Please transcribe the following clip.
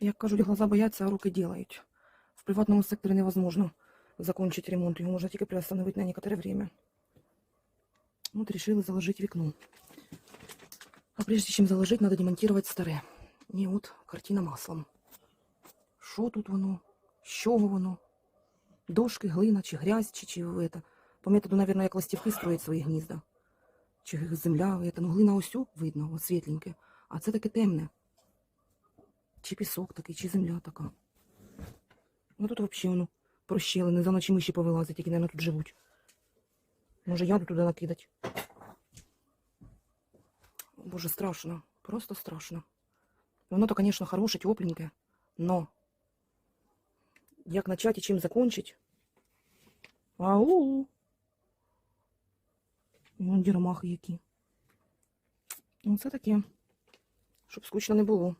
Як кажуть, глаза бояться, а руки делають. В приватному секторі невозможно закончить ремонт. Його можна тільки приостановити на некоторое время. Вот решила заложить вікно. А прежде чем заложить, надо демонтировать старе. І от картина маслом. Що тут воно? З чого воно? Дошки, глина, чи грязь, чи, чи это. По методу, наверное, як ластівки строять свої гнізда. Чи земля, это. ну глина ось видно, світленьке. А це таке темне. Чи пісок такий, чи земля така. Ну тут взагалі воно прощелини, за ночі миші повилазять, які, мабуть, тут живуть. Може, яду туди накидать. Боже, страшно. Просто страшно. Воно-то, конечно, хороше, тепленьке, но як начать і чим закончить? Ау! Вон діромахи які. Ну, це таке. Щоб скучно не було.